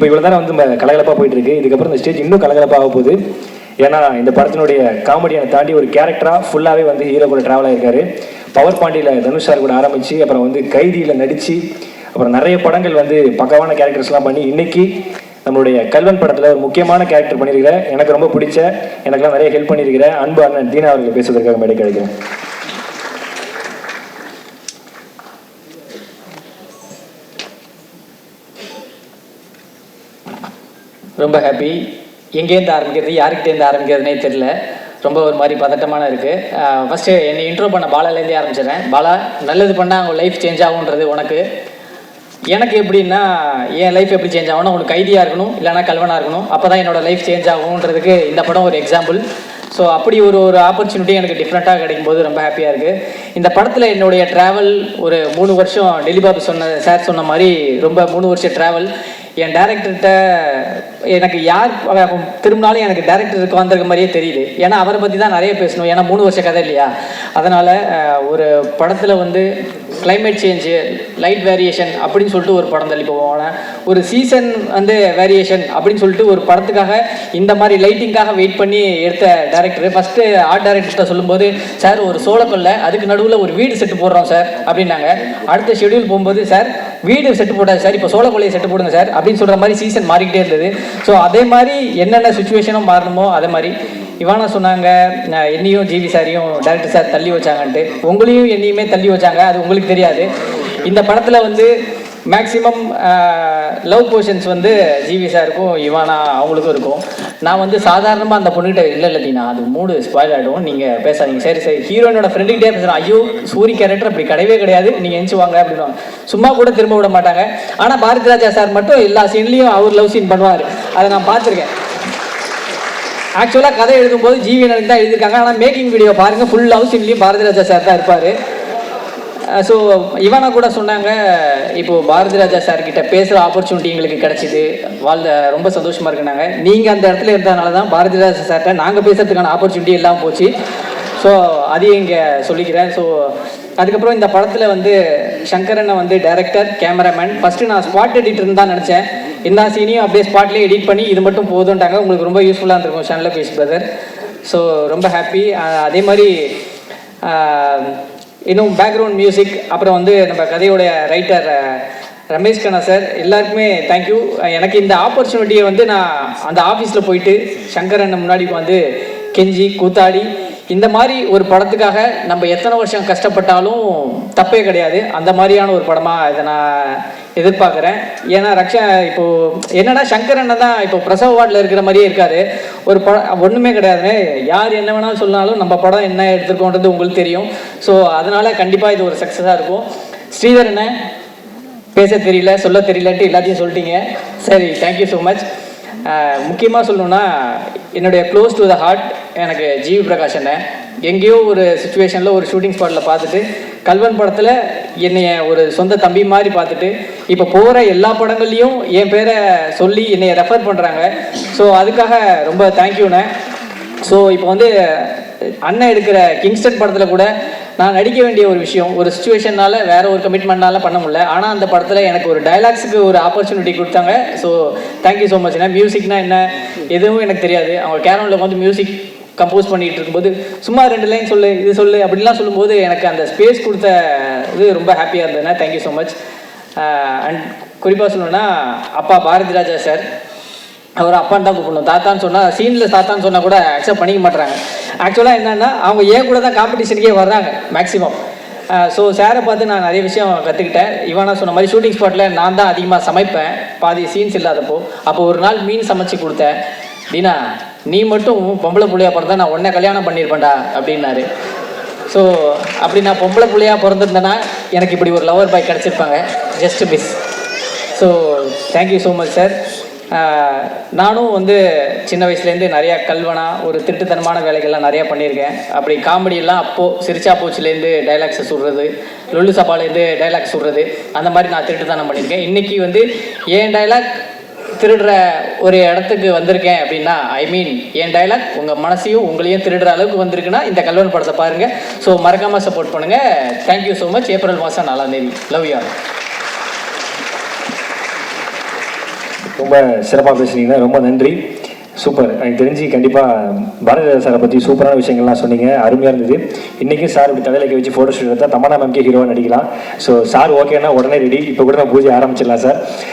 இப்போ இவ்வளோ நேரம் வந்து கலகலப்பாக போயிட்டு இருக்கு இதுக்கப்புறம் இந்த ஸ்டேஜ் இன்னும் கலகலப்பாக ஆக போகுது. ஏன்னா இந்த படத்தினுடைய காமெடியை தாண்டி ஒரு கேரக்டராக ஃபுல்லாகவே வந்து ஹீரோ கூட ட்ராவல் ஆயிருக்காரு. பவர் பாண்டியில் தனுஷ் சார் கூட ஆரம்பித்து அப்புறம் வந்து கைதியில் நடித்து அப்புறம் நிறைய படங்கள் வந்து பக்கவான கேரக்டர்ஸ்லாம் பண்ணி இன்னைக்கு நம்மளுடைய கல்வன் படத்தில் ஒரு முக்கியமான கேரக்டர் பண்ணியிருக்கிற எனக்கு ரொம்ப பிடிச்ச எனக்குலாம் நிறைய ஹெல்ப் பண்ணியிருக்கிற அன்பு அண்ணன் தீனா அவர்கள் பேசுவதற்காக மேடை கிடைக்கிறேன் ரொம்ப ஹாப்பி எங்கேருந்து ஆரம்பிக்கிறது யாருக்கிட்டேருந்து ஆரம்பிக்கிறதுனே தெரில ரொம்ப ஒரு மாதிரி பதட்டமான இருக்குது ஃபஸ்ட்டு என்னை இன்ட்ரோ பண்ண பாலாலேருந்தே ஆரம்பிச்சிடுறேன். பாலா நல்லது பண்ணால் அவங்க லைஃப் சேஞ்ச் ஆகுன்றது உனக்கு. எனக்கு எப்படின்னா என் லைஃப் எப்படி சேஞ்ச் ஆகணும் உனக்கு கைதியாக இருக்கணும் இல்லைனா கல்வனாக இருக்கணும். அப்போ தான் என்னோடய லைஃப் சேஞ்ச் ஆகுன்றதுக்கு இந்த படம் ஒரு எக்ஸாம்பிள் ஸோ அப்படி ஒரு ஒரு ஆப்பர்ச்சுனிட்டி எனக்கு டிஃப்ரெண்ட்டாக கிடைக்கும் போது ரொம்ப ஹாப்பியாக இருக்குது இந்த படத்தில் என்னுடைய ட்ராவல் ஒரு மூணு வருஷம் டெலிபாபு சொன்ன சார் சொன்ன மாதிரி ரொம்ப மூணு வருஷம் ட்ராவல் என் டேரக்டர்கிட்ட எனக்கு யார் திரும்பினாலும் எனக்கு டேரக்டருக்கு வந்திருக்க மாதிரியே தெரியுது. ஏன்னா அவரை பற்றி தான் நிறைய பேசணும். ஏன்னா மூணு வருஷ கதை இல்லையா? அதனால் ஒரு படத்தில் வந்து கிளைமேட் சேஞ்சு லைட் வேரியேஷன் அப்படின்னு சொல்லிட்டு ஒரு படம் தள்ளி போவாங்க ஒரு சீசன் வந்து வேரியேஷன் அப்படின்னு சொல்லிட்டு ஒரு படத்துக்காக இந்த மாதிரி லைட்டிங்காக வெயிட் பண்ணி எடுத்த டேரக்டர் ஃபஸ்ட்டு ஆர்ட் டேரக்டர்கிட்ட சொல்லும்போது சார் ஒரு சோளக்கொல்லை அதுக்கு நடுவில் ஒரு வீடு செட்டு போடுறோம் சார் அப்படின்னாங்க. அடுத்த ஷெட்யூல் போகும்போது சார் வீடு செட்டு போட்டாது சார் இப்போ சோளக்கொல்லையை செட்டு போடுங்க சார் அப்படின்னு சொல்கிற மாதிரி சீசன் மாறிக்கிட்டே இருந்தது. ஸோ அதே மாதிரி என்னென்ன சுச்சுவேஷனும் மாறணுமோ அதே மாதிரி இவானா சொன்னாங்க நான் என்னையும் ஜிவி சாரையும் டேரக்டர் சார் தள்ளி வச்சாங்கன்ட்டு. உங்களையும் என்னையுமே தள்ளி வச்சாங்க அது உங்களுக்கு தெரியாது. இந்த படத்தில் வந்து மேக்ஸிமம் லவ் போர்ஷன்ஸ் வந்து ஜிவி சாருக்கும் இவானா அவங்களுக்கும் இருக்கும். நான் வந்து சாதாரணமாக அந்த பொண்ணுகிட்ட இல்லை இல்லை அது மூடு ஸ்பாயில் ஆகிடும் நீங்கள் பேசாதீங்க. சரி சரி. ஹீரோயினோட ஃப்ரெண்டுகிட்டே பேசுகிறேன் ஐயோ சூரி கேரக்டர் அப்படி கிடையவே கிடையாது நீங்கள் எந்திச்சு வாங்க அப்படின்னு சும்மா கூட திரும்ப விட மாட்டாங்க. ஆனால் பாரதி ராஜா சார் மட்டும் எல்லா சீன்லேயும் அவர் லவ் சீன் பண்ணுவார். அதை நான் பார்த்துருக்கேன். ஆக்சுவலாக கதை எழுதும்போது ஜிவி நடந்து தான் எழுதியிருக்காங்க. ஆனால் மேக்கிங் வீடியோ பாருங்கள் ஃபுல் லவ் சீன்லேயும் பாரதி ராஜா சார் தான் இருப்பார். ஸோ இவனா கூட சொன்னாங்க இப்போ பாரதி ராஜா சார் பேசுகிற ஆப்பர்ச்சுனிட்டி எங்களுக்கு கிடச்சிது. வாழ்ந்த ரொம்ப சந்தோஷமாக இருக்குனாங்க நீங்கள் அந்த இடத்துல இருந்ததுனால தான் பாரதி ராஜா சார்கிட்ட நாங்கள் பேசுகிறதுக்கான ஆப்பர்ச்சுனிட்டி எல்லாம் போச்சு. ஸோ அதையும் இங்கே சொல்லிக்கிறேன். ஸோ அதுக்கப்புறம் இந்த படத்தில் வந்து சங்கரனை வந்து டைரக்டர் கேமராமேன் ஃபஸ்ட்டு நான் ஸ்பாட் எடிட்டர்னு தான் நினச்சேன். எல்லா சீனையும் அப்படியே ஸ்பாட்லேயே எடிட் பண்ணி இது மட்டும் போதும்ட்டாங்க உங்களுக்கு ரொம்ப யூஸ்ஃபுல்லாக இருந்திருக்கும் சேனலில் பேசி பிரதர் ஸோ ரொம்ப ஹாப்பி அதே மாதிரி இன்னும் பேக்ரவுண்ட் மியூசிக் அப்புறம் வந்து நம்ம கதையோடைய ரைட்டர் ரமேஷ் கண்ணா சார் எல்லாருக்குமே தேங்க்யூ எனக்கு இந்த ஆப்பர்ச்சுனிட்டியை வந்து நான் அந்த ஆஃபீஸில் போயிட்டு அண்ணன் முன்னாடி வந்து கெஞ்சி கூத்தாடி இந்த மாதிரி ஒரு படத்துக்காக நம்ம எத்தனை வருஷம் கஷ்டப்பட்டாலும் தப்பே கிடையாது. அந்த மாதிரியான ஒரு படமாக இதை நான் எதிர்பார்க்குறேன். ஏன்னா ரக்ஷா இப்போ என்னன்னா அண்ணன் தான் இப்போ பிரசவ வார்டில் இருக்கிற மாதிரியே இருக்காரு. ஒரு படம் ஒன்றுமே கிடையாதுங்க. யார் என்ன வேணாலும் சொன்னாலும் நம்ம படம் என்ன எடுத்துருக்கோன்றது உங்களுக்கு தெரியும். ஸோ அதனால் கண்டிப்பாக இது ஒரு சக்ஸஸாக இருக்கும். ஸ்ரீதர் என்ன பேச தெரியல சொல்ல தெரியலன்ட்டு எல்லாத்தையும் சொல்லிட்டீங்க. சரி தேங்க்யூ ஸோ மச் முக்கியமாக சொல்லணுன்னா என்னுடைய க்ளோஸ் டு த ஹார்ட் எனக்கு ஜிவி பிரகாஷ் என்ன எங்கேயோ ஒரு சுச்சுவேஷனில் ஒரு ஷூட்டிங் ஸ்பாட்டில் பார்த்துட்டு கல்வன் படத்தில் என்னைய ஒரு சொந்த தம்பி மாதிரி பார்த்துட்டு இப்போ போகிற எல்லா படங்கள்லையும் என் பேரை சொல்லி என்னைய ரெஃபர் பண்ணுறாங்க ஸோ அதுக்காக ரொம்ப தேங்க்யூண்ணே ஸோ இப்போ வந்து அண்ணன் எடுக்கிற கிங்ஸ்டன் படத்தில் கூட நான் நடிக்க வேண்டிய ஒரு விஷயம் ஒரு சுச்சுவேஷனால வேற ஒரு கமிட்மெண்ட்னால பண்ண முடியல. ஆனால் அந்த படத்தில் எனக்கு ஒரு டைலாக்ஸுக்கு ஒரு ஆப்பர்ச்சுனிட்டி கொடுத்தாங்க. ஸோ தேங்க்யூ ஸோ மச் ஏன்னா மியூசிக்னா என்ன? எதுவும் எனக்கு தெரியாது. அவங்க கேரமில் வந்து மியூசிக் கம்போஸ் பண்ணிகிட்டு இருக்கும்போது சும்மா ரெண்டு லைன் சொல்லு இது சொல்லு அப்படிலாம் சொல்லும்போது எனக்கு அந்த ஸ்பேஸ் கொடுத்த இது ரொம்ப ஹாப்பியாக இருந்ததுன்னா தேங்க்யூ ஸோ மச் அண்ட் குறிப்பாக சொல்லணும்னா அப்பா பாரதி ராஜா சார் அவர் அப்பான்னு தான் கூப்பிடணும். தாத்தான்னு சொன்னால் சீனில் தாத்தான்னு சொன்னால் கூட அக்செப்ட் பண்ணிக்க மாட்டுறாங்க ஆக்சுவலாக என்னென்னா அவங்க ஏன் கூட தான் காம்படிஷனுக்கே வர்றாங்க மேக்ஸிமம் ஸோ சாரை பார்த்து நான் நிறைய விஷயம் கற்றுக்கிட்டேன் இவனா சொன்ன மாதிரி ஷூட்டிங் ஸ்பாட்டில் நான் தான் அதிகமாக சமைப்பேன். பாதி சீன்ஸ் இல்லாதப்போ. அப்போ ஒரு நாள் மீன் சமைச்சு கொடுத்தேன். தீனா நீ மட்டும் பொம்பளை புள்ளையா பிறந்தா நான் உன்னை கல்யாணம் பண்ணியிருப்பேன்டா அப்படின்னாரு. ஸோ அப்படி நான் பொம்பளை புள்ளையா பிறந்திருந்தேன்னா எனக்கு இப்படி ஒரு lover boy கிடச்சிருப்பாங்க. Just miss so thank you so much sir நானும் வந்து சின்ன வயசுலேருந்து நிறையா கல்வனா ஒரு திருட்டுத்தனமான வேலைகள்லாம் நிறையா பண்ணியிருக்கேன். அப்படி காமெடியெல்லாம் அப்போது சிரிச்சா போச்சுலேருந்து டைலாக்ஸை சொல்கிறது லொல்லு சபாலேருந்து டைலாக்ஸ் சொல்கிறது அந்த மாதிரி நான் திருட்டுத்தனம் பண்ணியிருக்கேன். இன்றைக்கி வந்து ஏன் டைலாக் திருடுற ஒரு இடத்துக்கு வந்திருக்கேன் அப்படின்னா ஐ மீன் என் டைலாக் உங்கள் மனசையும் உங்களையும் திருடுற அளவுக்கு வந்திருக்குன்னா இந்த கல்வன் படத்தை பாருங்கள் ஸோ மறக்காமல் சப்போர்ட் பண்ணுங்கள் தேங்க்யூ ஸோ மச் ஏப்ரல் மாதம் நாலாம் தேதி. லவ் யூ ரொம்ப சிறப்பாக பேசுனீங்க. ரொம்ப நன்றி. சூப்பர் எனக்கு தெரிஞ்சு கண்டிப்பாக பாரதிராஜா சாரை பற்றி சூப்பரான விஷயங்கள்லாம் சொன்னீங்க. அருமையாக இருந்தது. இன்றைக்கும் சார் இப்படி தலையில வச்சு ஃபோட்டோ ஷூட் எடுத்தால் தமனா மேம்கே ஹீரோவாக நடிக்கலாம். ஸோ சார் ஓகேன்னா உடனே ரெடி இப்போ கூட நான் பூஜை ஆரம்பிச்சிடலாம் சார்.